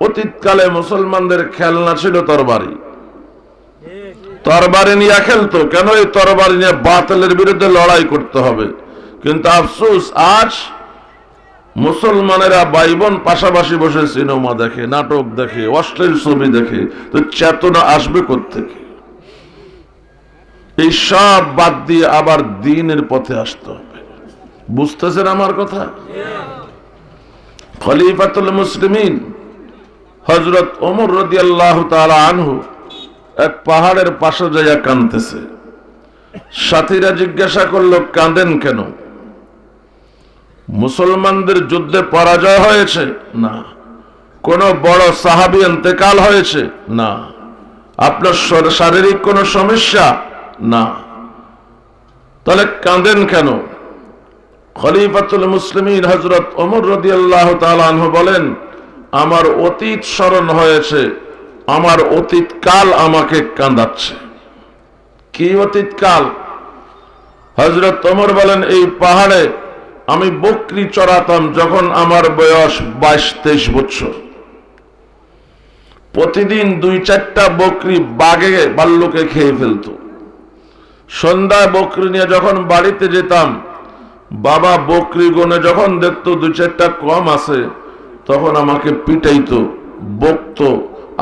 অতীতকালে মুসলমানদের খেলনা ছিল তরবারি। তরবারি নিয়ে খেলতো, কেন এই তরবারি নিয়ে বাতিলের বিরুদ্ধে লড়াই করতে হবে? কিন্তু আফসোস, আজ মুসলমানেরা বাইবন পাশাপাশি বসে সিনেমা দেখে, নাটক দেখে, অশ্লীল ছবি দেখে, তো চেতনা আসবে কোথেকে এই সব বাদ দিয়ে আবার দিনের পথে আসতে হবে। বুঝতেছেন আমার কথা? খলিফাতুল মুসলিমিন হজরত ওমর রদি আল্লাহ আনহু এক পাহাড়ের পাশে যাইয়া কাঁদতেছে। সাথীরা জিজ্ঞাসা করল, কাঁদেন কেন? মুসলমানদের যুদ্ধে পরাজয় হয়েছে? না। কোন বড় সাহাবি ইন্তেকাল হয়েছে? না। আপনার শারীরিক কোনো সমস্যা? না। তাহলে কাঁদেন কেন? খলিফাতুল মুসলিমিন হজরত ওমর রদি আল্লাহ তালহ বলেন আমার অতীত স্মরণ হয়েছে, আমার অতীত কাল আমাকে কাঁদাচ্ছে কি অতীত কাল? হজরত ওমর বলেন, এই পাহাড়ে আমি বকরি চড়াতাম যখন আমার বয়স বাইশ তেইশ বছর। প্রতিদিন দুই চারটা বকরি বাগে বাল্যকে খেয়ে ফেলতো। সন্ধ্যায় বকরি নিয়ে যখন বাড়িতে যেতাম, বাবা বকরি গনে যখন দেখতো দুই চারটা কম আছে তখন আমাকে পিটাইতো, বকতো,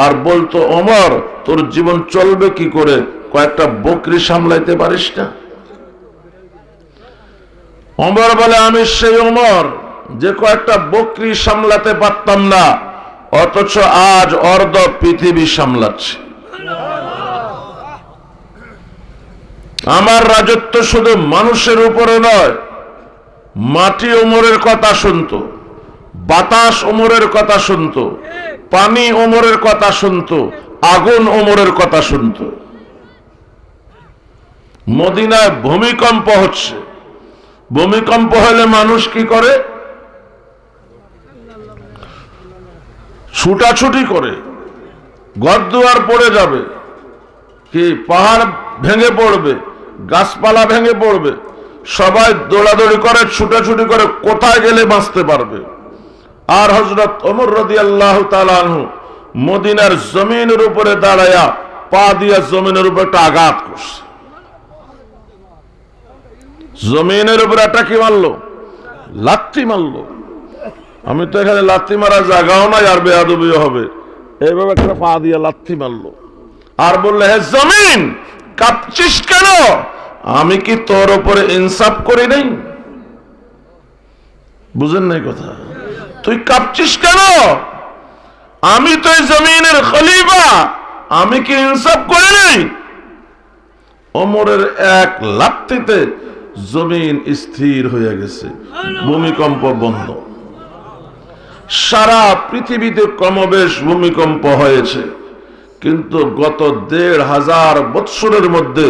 আর বলতো অমর তোর জীবন চলবে কি করে? কয়েকটা বকরি সামলাইতে পারিস না? অমর বলে, আমি সেই অমর যে কয়েকটা বকরি সামলাতে পারতাম না, অথচ আজ অর্ধ পৃথিবী সামলাচ্ছে। আমার রাজত্ব শুধু মানুষের উপরে নয়, মাটি ওমরের কথা শুনতো। বাতাস ওমরের কথা শুনতো, পানি ওমরের কথা শুনতো, আগুন ওমরের কথা শুনতো। মদিনায় ভূমিকম্প হচ্ছে। ভূমিকম্প হলে মানুষ কি করে? ছুটাছুটি করে। ঘর দুয়ার পড়ে যাবে। কি পাহাড় ভেঙে পড়বে, গাছপালা ভেঙে পড়বে, সবাই দৌড়াদৌড়ি করে, ছুটাছুটি করে কোথায় গেলে বাঁচতে পারবে? আর হজরত অমর রদি আল্লাহ মদিনার জমিনের উপরে দাঁড়ায়া পা দিয়া জমিনের উপর একটা আঘাত করছে। জমিনের উপরে একটা কি মারলো? লাত্তি মারলো। আমি তো এখানে লাত্তি মারা জায়গাও নাই, আর বেয়াদবিও হবে। এইভাবে একটা পা দিয়া লাত্তি মারলো। আর বললে, হে জমিন, কাঁপছিস কেন? আমি কি তোর উপরে ইনসাফ করি নাই? বুঝেন নাই কথা। তুই কাঁপছিস কেন? আমি তো এই জমিনের খলিফা, আমি কি ইনসাফ করি নাই? অমরের এক লাত্তিতে জমিন স্থির হয়ে গেছে, ভূমিকম্প বন্ধ। সারা পৃথিবীতে কমবেশ ভূমিকম্প হয়েছে, কিন্তু গত দেড় হাজার বৎসরের মধ্যে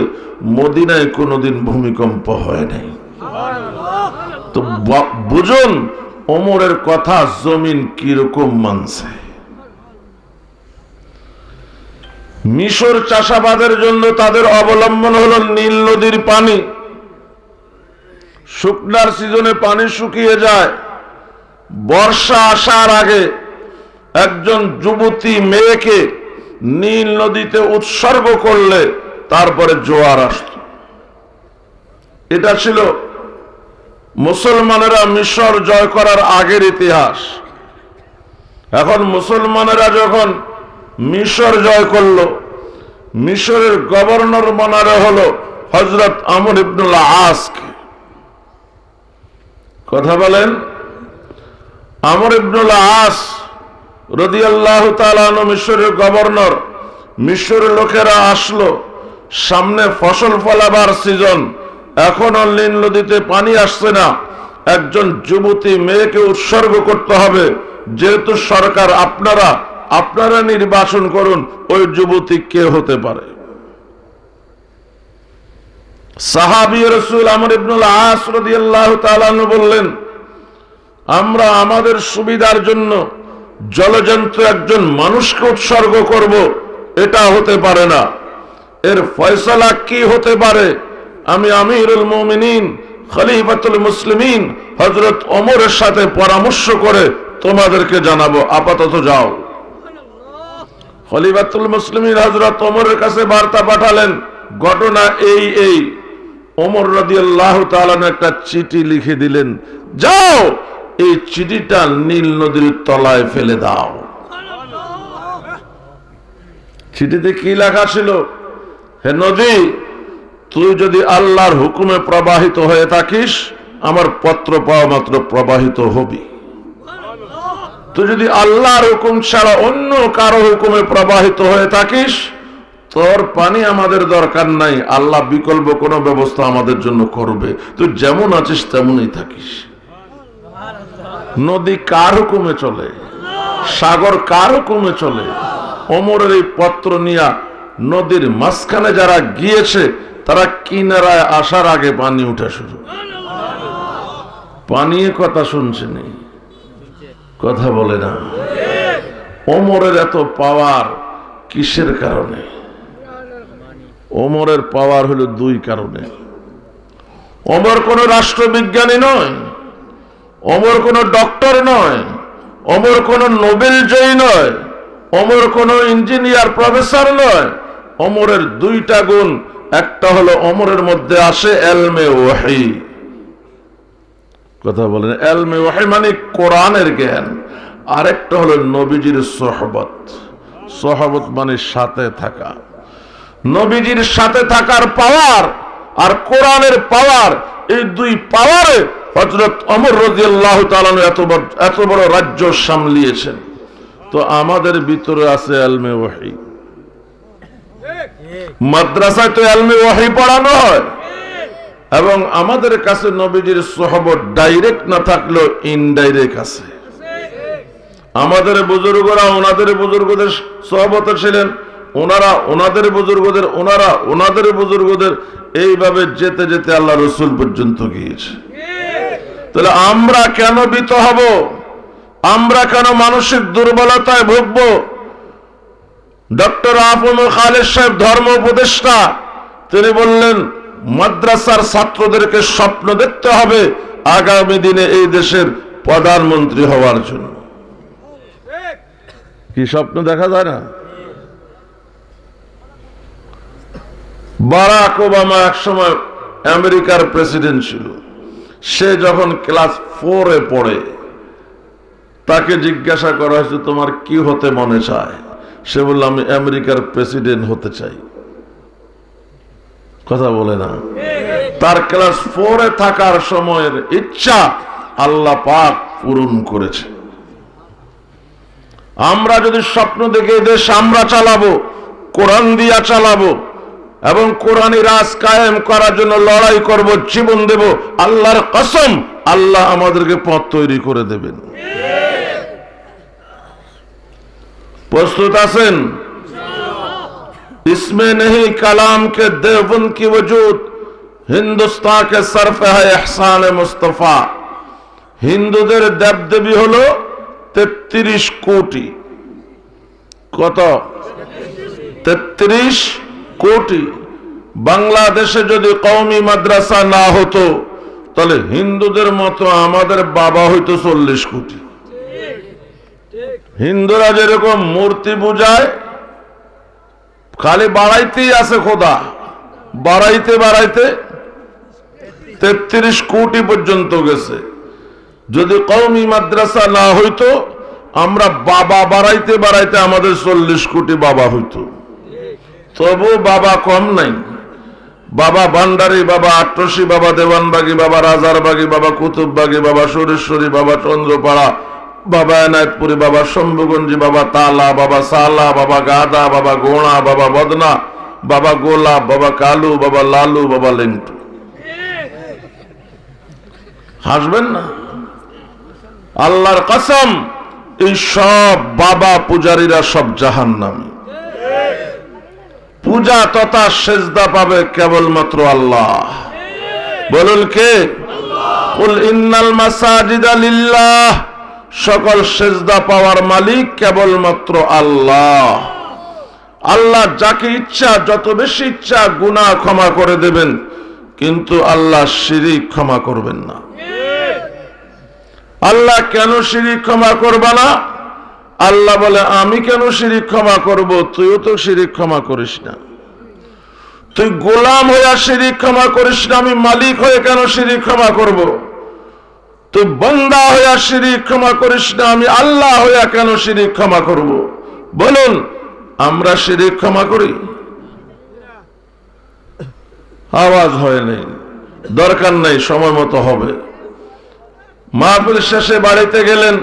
মদিনায় কোনোদিন ভূমিকম্প হয় নাই। তো বুঝুন ওমরের কথা জমিন কীরকম মানছে? মিশর চাষাবাদের জন্য তাদের অবলম্বন হলো নীল নদীর পানি। শুকনার সিজনে পানি শুকিয়ে যায়। বর্ষা আসার আগে একজন যুবতী মেয়েকে নীল নদীতে উৎসর্গ করলে তারপরে জোয়ার আসত। এটা ছিল মুসলমানেরা মিশর জয় করার আগের ইতিহাস। এখন মুসলমানেরা যখন মিশর জয় করল, মিশরের গভর্নর মনারে হলো হজরত আমর ইবনুল্লাহ আসকে কথা বলেন? আমর ইবনুল্লাহ আস রদিয়াল্লাহ তালানো মিশরের গভর্নর, মিশরের লোকেরা আসলো, সামনে ফসল ফলাবার সিজন। এখনও লীন নদীতে পানি আসছে না। একজন যুবতী মেয়েকে উৎসর্গ করতে হবে। যেহেতু সরকার আপনারা আপনারা নির্বাচন করুন, ওই যুবতী কে হতে পারে? সাহাবি রসুল আমর ইবনুল আস রদিয়াল্লাহ তালানু বললেন, আমরা আমাদের সুবিধার জন্য জলযন্ত্র একজন মানুষকে উৎসর্গ করব, এটা হতে পারে না। এর ফয়সলা কি হতে পারে? আমি আমিরুল মুমিনিন, খলিফাতুল মুসলিমিন হজরত অমরের সাথে পরামর্শ করে তোমাদেরকে জানাব। আপাতত যাও। খলিফাতুল মুসলিমিন হজরত ওমরের কাছে বার্তা পাঠালেন, ঘটনা এই এই। ওমর রাদি আল্লাহ একটা চিঠি লিখে দিলেন, যাও, এই চিঠিটা নীল নদীর তলায় ফেলে দাও। চিঠিতে কি লেখা ছিল? হে নদী তুই যদি আল্লাহর হুকুমে প্রবাহিত হয়ে থাকিস, আমার পত্র পাওয়া মাত্র প্রবাহিত হবি। তুই যদি আল্লাহর হুকুম ছাড়া অন্য কারও হুকুমে প্রবাহিত হয়ে থাকিস, তোর পানি আমাদের দরকার নাই, আল্লাহ বিকল্প কোনো ব্যবস্থা আমাদের জন্য করবে। তুই যেমন আছিস, তেমনই থাকিস। নদী কার হুকুমে চলে? সাগর কার হুকুমে চলে? অমরের এই পত্র নিয়া নদীর মাঝখানে যারা গিয়েছে তারা কিনারায় আসার আগে পানি উঠা শুরু। পানিয়ে কথা শুনছেনি। কথা বলে না। ওমরের এত পাওয়ার কিসের কারণে? ওমরের পাওয়ার হলো দুই কারণে। ওমর কোন রাষ্ট্রবিজ্ঞানী নয়। ওমর কোন ডক্টর নয়। ওমর কোন নোবেল জয়ী নয়। ওমর কোন ইঞ্জিনিয়ার প্রফেসর নয়। ওমরের দুইটা গুণ একটা হলো অমরের মধ্যে আসে এলমে ওয়াহি। কথা বলেন, এলমে ওয়াহি মানে কোরআনের জ্ঞান। আরেকটা হলো নবীজির সহবত। সহবত মানে সাথে থাকা। নবীজির সাথে থাকার পাওয়ার আর কোরআনের পাওয়ার, এই দুই পাওয়ারে হজরত অমর রাজি আল্লাহ এত বড় এত বড় রাজ্য সামলিয়েছেন। তো আমাদের ভিতরে আছে আলমে ওয়াহি। মাদ্রাসায় তো আলমে ওয়াহি পড়ানো হয়। এবং আমাদের কাছে নবীজির সহবত ডাইরেক্ট না থাকলেও ইনডাইরেক্ট আছে। আমাদের বুজুর্গরা ওনাদের বুজুর্গদের সহবত ছিলেন, ওনারা ওনাদের বুজুর্গদের, ওনারা ওনাদের বুজুর্গদের এইভাবে যেতে যেতে আল্লাহ রসুল পর্যন্ত গিয়েছে। তাহলে আমরা কেন বিত হব? আমরা কেন মানসিক দুর্বলতায় ভুগব? ডক্টর আফম খালেদ সাহেব ধর্ম উপদেষ্টা, তিনি বললেন, মাদ্রাসার ছাত্রদেরকে স্বপ্ন দেখতে হবে আগামী দিনে এই দেশের প্রধানমন্ত্রী হওয়ার জন্য। কি স্বপ্ন দেখা যায় না? বারাক ওবামা একসময় আমেরিকার প্রেসিডেন্ট ছিল। সে যখন ক্লাস ফোরে পড়ে, তাকে জিজ্ঞাসা করা হয়েছে, তোমার কি হতে মনে চায়? সে বলল, আমি আমেরিকার প্রেসিডেন্ট হতে চাই। কথা বলে না। তার ক্লাস ফোরে থাকার সময়ের ইচ্ছা আল্লাহ পাক পূরণ করেছে। আমরা যদি স্বপ্ন দেখে দেশ আমরা চালাবো, কোরআন দিয়া চালাবো, এবং কোরআনী রাজ কায়েম করার জন্য লড়াই করব, জীবন দেব, আল্লাহর কসম, আল্লাহ আমাদেরকে পথ তৈরি করে দেবেন। প্রস্তুত আছেন इसमें नहीं कलाम के देवन की वजूद হিন্দুস্তান কে সরফ হয় এহসান মুস্তফা হিন্দুদের দেবদেবী হলো তেত্রিশ কোটি কত তেত্রিশ কোটি বাংলাদেশে যদি কওমি মাদ্রাসা না হতো তাহলে হিন্দুদের মতো আমাদের বাবা হইতো চল্লিশ কোটি হিন্দুরা যেরকম মূর্তি পূজায়, খালি বাড়াইতেই আছে খোদা। বাড়াইতে বাড়াইতে তেত্রিশ কোটি পর্যন্ত গেছে। যদি কৌমি মাদ্রাসা না হইতো, আমরা বাবা বাড়াইতে বাড়াইতে আমাদের চল্লিশ কোটি বাবা হইতো। তবু বাবা কম নাই। বাবা ভান্ডারী, বাবা আট্রসী, বাবা দেওয়ানবাগি, বাবা রাজারবাগি, বাবা কুতুববাগি, বাবা সুরেশ্বরী, বাবা চন্দ্রপাড়া বাবা এনায়তপুরি বাবা শম্ভুগঞ্জি বাবা তালা, বাবা সালা, বাবা গাদা, বাবা গোড়া বাবা বদনা, বাবা গোলাপ, বাবা কালু, বাবা লালু, বাবা লেন্টু। হাসবেন না? আল্লাহর কসম, এই সব বাবা পূজারীরা সব জাহান নামে পূজা তথা সেজদা পাবে কেবলমাত্র আল্লাহ। বলুন কে? ইন্নাল মাসাজিদা লিল্লাহ। সকল সেজদা পাওয়ার মালিক কেবলমাত্র আল্লাহ। আল্লাহ যাকে ইচ্ছা, যত বেশি ইচ্ছা গুনাহ ক্ষমা করে দেবেন, কিন্তু আল্লাহ শিরিক ক্ষমা করবেন না। আল্লাহ কেন শিরিক ক্ষমা করবা না? আল্লাহ বলে, আমি কেন শিরিক ক্ষমা করব? তুইও তো শিরিক ক্ষমা করিস না। তুই গোলাম হইয়া শিরিক ক্ষমা করিস না, আমি মালিক হয়ে কেন শিরিক ক্ষমা করব? তুই বন্দা হইয়া শিরিক ক্ষমা করিস না, আমি আল্লাহ হইয়া কেন শিরিক ক্ষমা করব? বলুন, আমরা শিরিক ক্ষমা করি? আওয়াজ হয় দরকার নেই, সময় মতো হবে। মাহফিল শেষে বাড়িতে গেলেন,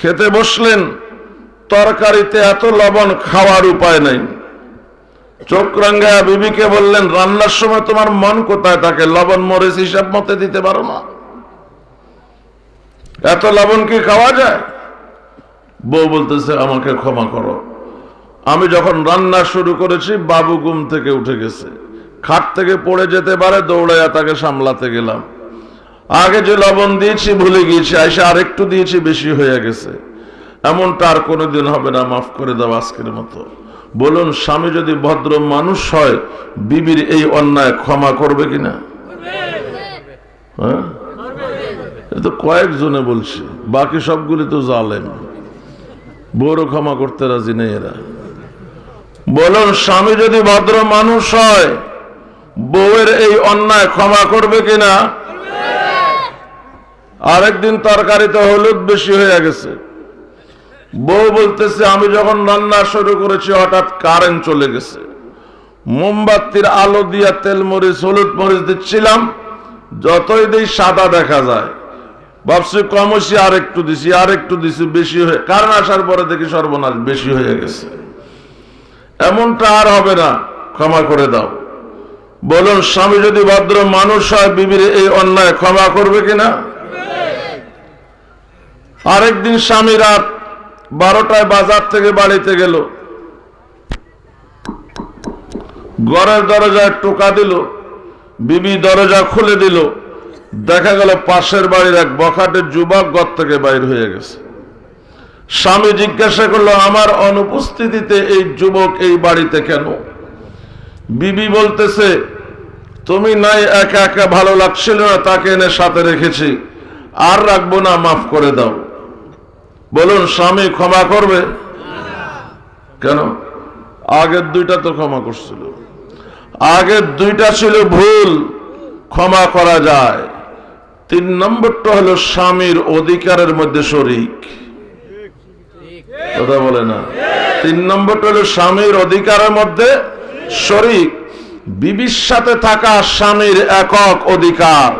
খেতে বসলেন, তরকারিতে এত লবণ খাওয়ার উপায় নাই। চোখ বিবিকে বললেন, রান্নার সময় তোমার মন কোথায় থাকে? লবণ, মরিচ, হিসাব মতে দিতে পারো না। এত লবণ কি খাওয়া যায়? বউ বলতেছে, আমাকে ক্ষমা করো। আমি যখন রান্না শুরু করেছি, বাবু ঘুম থেকে উঠে গেছে। খাট থেকে পড়ে যেতে পারে, দৌড়াইয়া তাকে সামলাতে গেলাম। আগে যে লবণ দিয়েছি, ভুলে গিয়েছি। আইসা আরেকটু দিয়েছি, বেশি হয়ে গেছে। এমনটা আর কোনোদিন হবে না, মাফ করে দাও আজকের মতো। বলুন, স্বামী যদি ভদ্র মানুষ হয়, বিবির এই অন্যায় ক্ষমা করবে কিনা? হ্যাঁ? তো কয়েকজনে বলছি, বাকি সবগুলি তো জালেম। বড় ক্ষমা করতে রাজি নেই এরা। বলুন, স্বামী যদি ভদ্র মানুষ হয়, বউয়ের এই অন্যায় ক্ষমা করবে কিনা? আরেকদিন তরকারিতে হলুদ বেশি হয়ে গেছে। বউ বলতেছে, আমি যখন রান্না শুরু করেছি, হঠাৎ কারেন্ট চলে গেছে। মোমবাতির আলো দিয়া তেল মরিচ হলুদ মরিচ দিচ্ছিলাম, যতই দিই সাদা দেখা যায়। ভাবছি কমসি আর একটু দিছি, আর একটু দিছি, বেশি হয়ে, কারণ আসার পরে দেখি সর্বনাশ বেশি হয়ে গেছে। এমনটা আর হবে না, ক্ষমা করে দাও। বলুন, স্বামী যদি ভদ্র মানুষ হয়, বিবির এই অন্যায় ক্ষমা করবে কিনা? আরেকদিন স্বামী রাত বারোটায় বাজার থেকে বাড়িতে গেল। ঘরের দরজায় টোকা দিল। বিবি দরজা খুলে দিল। দেখা গেল পাশের বাড়ির এক বখাটের যুবক ঘর থেকে বাইর হয়ে গেছে। স্বামী জিজ্ঞাসা করল, আমার অনুপস্থিতিতে এই যুবক এই বাড়িতে কেন? বিবি বলতেছে, তুমি নাই, একা একা ভালো লাগছিল না, তাকে এনে সাথে রেখেছি। আর রাখব না, মাফ করে দাও। বলুন, স্বামী ক্ষমা করবে? কেন? আগের দুইটা তো ক্ষমা করছিল। আগের দুইটা ছিল ভুল, ক্ষমা করা যায়। তিন নম্বরটা হলো স্বামীর অধিকারের মধ্যে শরিক। কথা বলে না। তিন নম্বরটা হলো স্বামীর অধিকারের মধ্যে শরিক। বিবির সাথে থাকা স্বামীর একক অধিকার।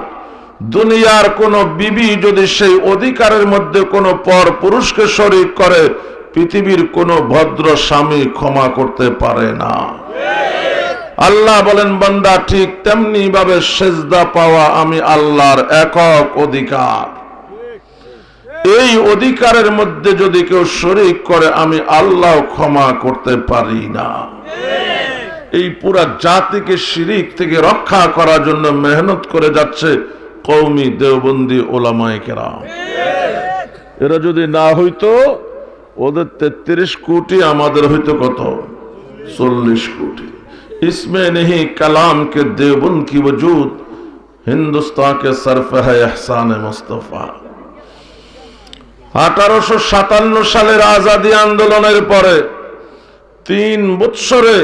দুনিয়ার কোন বিবি যদি সেই অধিকারের মধ্যে কোনো পর পুরুষকে শরিক করে, পৃথিবীর কোন ভদ্র স্বামী ক্ষমা করতে পারে না। আল্লাহ বলেন, বান্দা ঠিক তেমনি ভাবে সেজদা পাওয়া আমি আল্লাহর একক অধিকার। এই অধিকারের মধ্যে যদি কেউ শরিক করে, আমি আল্লাহ ক্ষমা করতে পারি না। এই পুরা জাতিকে শিরিক থেকে রক্ষা করার জন্য মেহনত করে যাচ্ছে কৌমি দেওবন্দি ওলামায় কেরাম। এরা যদি না হইতো, ওদের তেত্রিশ কোটি আমাদের হইতো কত? চল্লিশ কোটি। इसमें नहीं कलाम के देवबंद की वजूद हिंदुस्तान के सरफ है एहसान मुस्तफा আঠারোশো সাতান্ন সালের আজাদি আন্দোলনের পরে তিন বৎসরে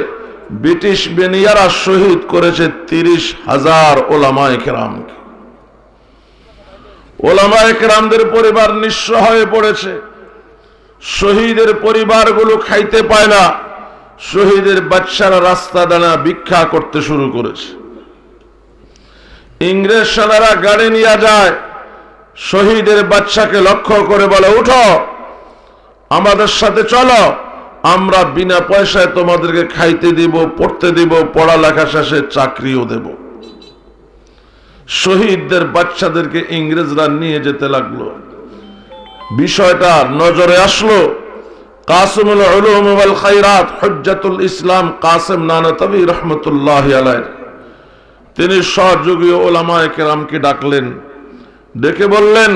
ব্রিটিশ বেনিয়ারা শহীদ করেছে তিরিশ হাজার ওলামায় কেরামকে ওলামায় কেরামদের পরিবার নিঃস্ব হয়ে পড়েছে শহীদের পরিবারগুলো খাইতে পায় না শহীদের বাচ্চারা রাস্তা দানা ভিক্ষা করতে শুরু করেছে। ইংরেজ সেনারা গাড়ি নিয়ে যায়, শহীদের বাচ্চাকে লক্ষ্য করে বলে, উঠো, আমাদের সাথে চলো, আমরা বিনা পয়সায় তোমাদেরকে খাইতে দিব, পড়তে দিব, পড়ালেখা শেষে চাকরিও দেব। শহীদদের বাচ্চাদেরকে ইংরেজরা নিয়ে যেতে লাগল। বিষয়টা নজরে আসলো। কাসিমুল উলুম ওয়াল খায়রাত, হুজ্জাতুল ইসলাম কাসিম নানাতবি রহমতুল্লাহ আলাইহ। তিনি সহযোগী ওলামায়ে কেরামকে ডাকলেন, ডেকে বললেন,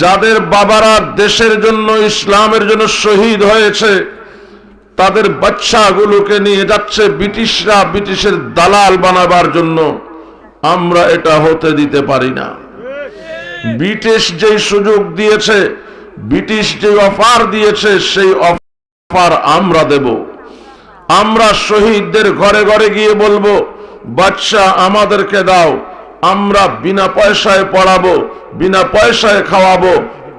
যাদের বাবারা দেশের জন্য, ইসলামের জন্য শহীদ হয়েছে, তাদের বাচ্চাগুলোকে নিয়ে যাচ্ছে ব্রিটিশরা ব্রিটিশের দালাল বানাবার জন্য। আমরা এটা হতে দিতে পারি না। ব্রিটিশ যেই সুযোগ দিয়েছে ব্রিটিশ যে অফার দিয়েছে, সেই অফার আমরা দেব। আমরা শহীদদের ঘরে ঘরে গিয়ে বলব বাচ্চা আমাদেরকে দাও, আমরা বিনা পয়সায় পড়াবো, বিনা পয়সায় খাওয়াবো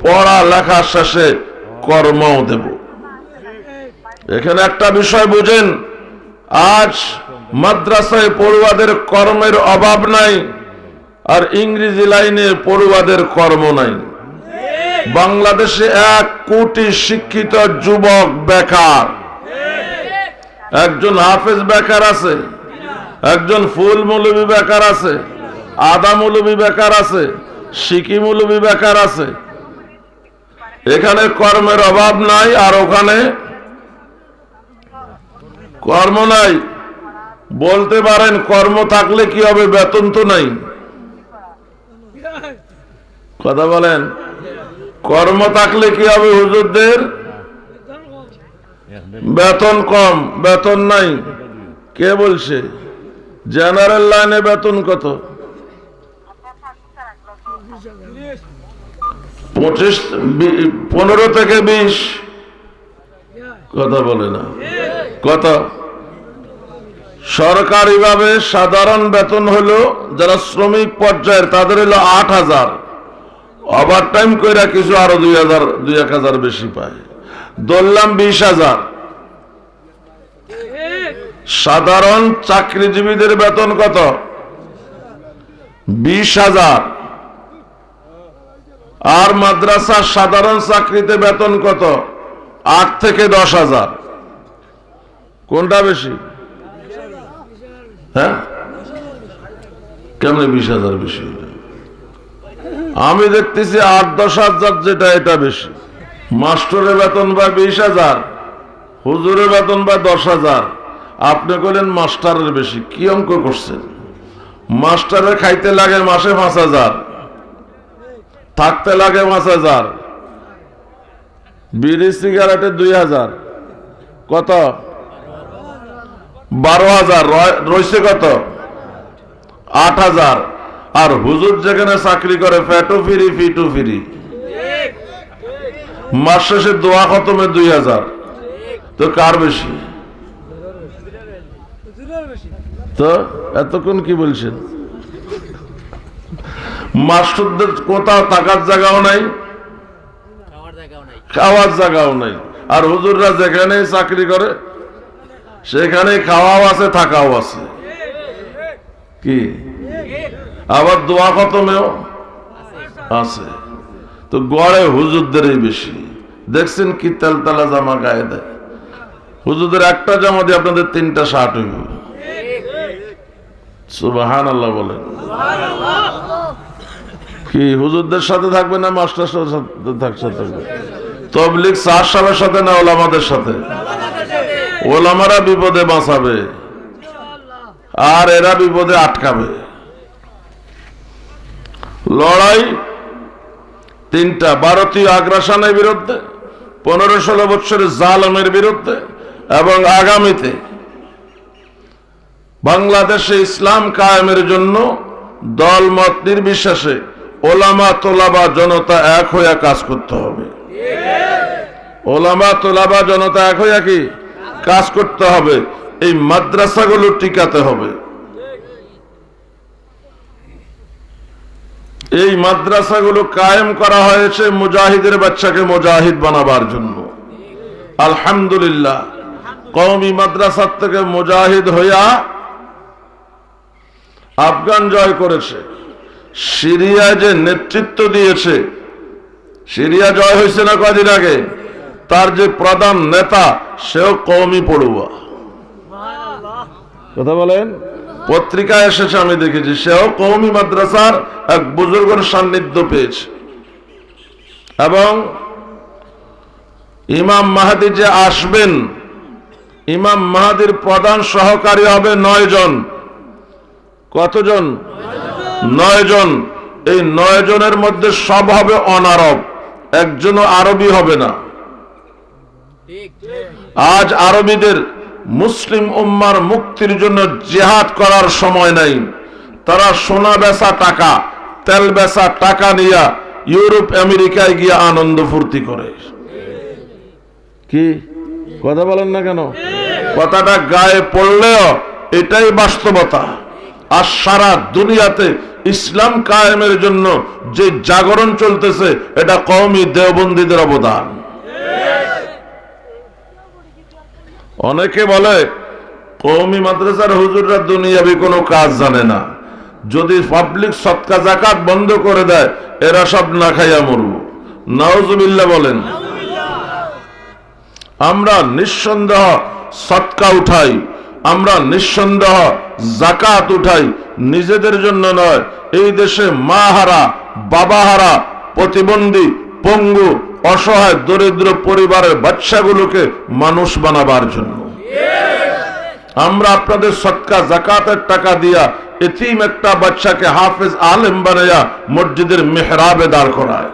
পড়া লেখা শেষে কর্মও দেব। এখানে একটা বিষয় বুঝেন, আজ মাদ্রাসায় পড়ুয়াদের কর্মের অভাব নাই, আর ইংরেজি লাইনে পড়ুয়াদের কর্ম নাই। বাংলাদেশে এক কোটি শিক্ষিত যুবক বেকার। একজন হাফেজ বেকার আছে, একজন ফুল মৌলবী বেকার আছে, আদা মৌলবী বেকার আছে, সিকি মৌলবী বেকার আছে। এখানে কর্মের অভাব নাই আর ওখানে কর্ম নাই। বলতে পারেন কর্ম থাকলে কি হবে? বেতন তো নাই। কথা বলেন। কর্ম থাকলে কি হবে হুজুরদের? বেতন কম, বেতন নাই। কে বলছে? জেনারেল লাইনে বেতন কত? পঁচিশ পনেরো থেকে বিশ। কথা বলে না। কত সরকারিভাবে সাধারণ বেতন হলো যারা শ্রমিক পর্যায়ের, তাদের হলো আট হাজার। ওভার টাইম কইরা কিছু আরও দুই হাজার, দুই এক হাজার বেশি পায়। ধরলাম বিশ হাজার। সাধারণ চাকরিজীবীদের বেতন কত? বিশ হাজার। আর মাদ্রাসার সাধারণ চাকরিতে বেতন কত? আট থেকে দশ হাজার। কোনটা বেশি? হ্যাঁ? কেমনে বিশ হাজার বেশি? আমি দেখতেছি আট, দশ হাজার যেটা, এটা বেশি। মাস্টরের বেতন বা বিশ হাজার, হুজুরের বেতন বা দশ হাজার। আপনি কইলেন মাস্টারের বেশি, কি অঙ্ক করছেন? মাস্টারের খাইতে লাগে মাসে পাঁচ হাজার, থাকতে লাগে পাঁচ হাজার, বিড়ি, সিগারেটে দুই হাজার। কত? বারো হাজার, রয়- রয়েছে কত? আট হাজার। আর হুজুর যেখানে চাকরি করে ফ্যাটু ফিরি, ফিটু ফিরি। মাস শেষে দোয়া খতমে দুই হাজার। তো কার বেশি? তো এতক্ষণ কি বলছেন? মাস্টারদের কোথাও থাকার জায়গাও নাই, খাওয়ার জায়গাও নাই। আর হুজুররা যেখানে চাকরি করে সেখানে খাওয়াও আছে, থাকাও আছে। কি? আবার দোয়া খতমেও আছে। তো গড়ে হুজুরদেরই বেশি। দেখছেন কি তেলতালা জামা গায়ে দেয়। হুজুরদের একটা জামা দিয়ে আপনাদের তিনটা শার্ট হইব। সুবাহান আল্লাহ বলেন। কি, হুজুরদের সাথে থাকবে না মাস্টার সাথে থাকবে? তবলিক সার সাহেবের সাথে না ওলামাদের সাথে? ওলামারা বিপদে বাঁচাবে। আর এরা বিপদে আটকাবে। লড়াই, তিনটা ভারতীয় আগ্রাসনের বিরুদ্ধে, পনেরো ষোলো বৎসরের জালমের বিরুদ্ধে এবং আগামীতে বাংলাদেশে ইসলাম কায়েমের জন্য দলমত নির্বিশেষে ওলামা তোলাবা জনতা এক হইয়া কাজ করতে হবে। ওলামা তোলাবা জনতা এক হইয়া কি? কাজ করতে হবে। এই মাদ্রাসাগুলো টিকাতে হবে। এই মাদ্রাসাগুলো কায়েম করা হয়েছে মুজাহিদের বাচ্চাকে মুজাহিদ বানাবার জন্য। আলহামদুলিল্লাহ কওমি মাদ্রাসার থেকে মুজাহিদ হইয়া আফগান জয় করেছে। সিরিয়া যে নেতৃত্ব দিয়েছে সিরিয়া জয় হয়েছে না কদিন আগে তার যে প্রধান নেতা সেও কওমি পড়ুয়া। কথা বলেন? পত্রিকায় এসেছে, আমি দেখেছি, সেও কৌমি মাদ্রাসার এক বুজুর্গের সান্নিধ্য পেয়েছে। এবং ইমাম মাহাদি যে আসবেন, ইমাম মাহাদির প্রধান সহকারী হবে নয় জন। কতজন? নয় জন। এই নয় জনের মধ্যে সব হবে অনারব, একজনও আরবি হবে না। আজ আরবিদের মুসলিম উম্মার মুক্তির জন্য জেহাদ করার সময় নাই। তারা সোনা বেচা টাকা, তেল বেচা টাকা নিয়া ইউরোপ, আমেরিকায় গিয়ে আনন্দ ফুর্তি করে। কি? কথা বলেন না কেন? কথাটা গায়ে পড়লেও এটাই বাস্তবতা। আর সারা দুনিয়াতে ইসলাম কায়েমের জন্য যে জাগরণ চলতেছে, এটা কওমি দেওবন্দীদের অবদান। অনেকে বলে কৌমি মাদ্রাসার হুজুররা দুনিয়াবি কোনো কাজ জানে না। যদি পাবলিক সৎকা জাকাত বন্ধ করে দেয়, এরা সব না খাইয়া মরব। নাউজুবিল্লাহ বলেন। আমরা নিঃসন্দেহ সৎকা উঠাই, আমরা নিঃসন্দেহ জাকাত উঠাই, নিজেদের জন্য নয়, এই দেশে মা হারা, বাবা হারা, প্রতিবন্ধী, পঙ্গু অসহায়, দরিদ্র পরিবারের বাচ্চাগুলোকে মানুষ বানাবার জন্য। আমরা আপনাদের সৎকা জাকাতের টাকা দিয়া এতিম একটা বাচ্চাকে হাফেজ আলেম বানাইয়া মসজিদের মেহরাবে দাঁড় করায়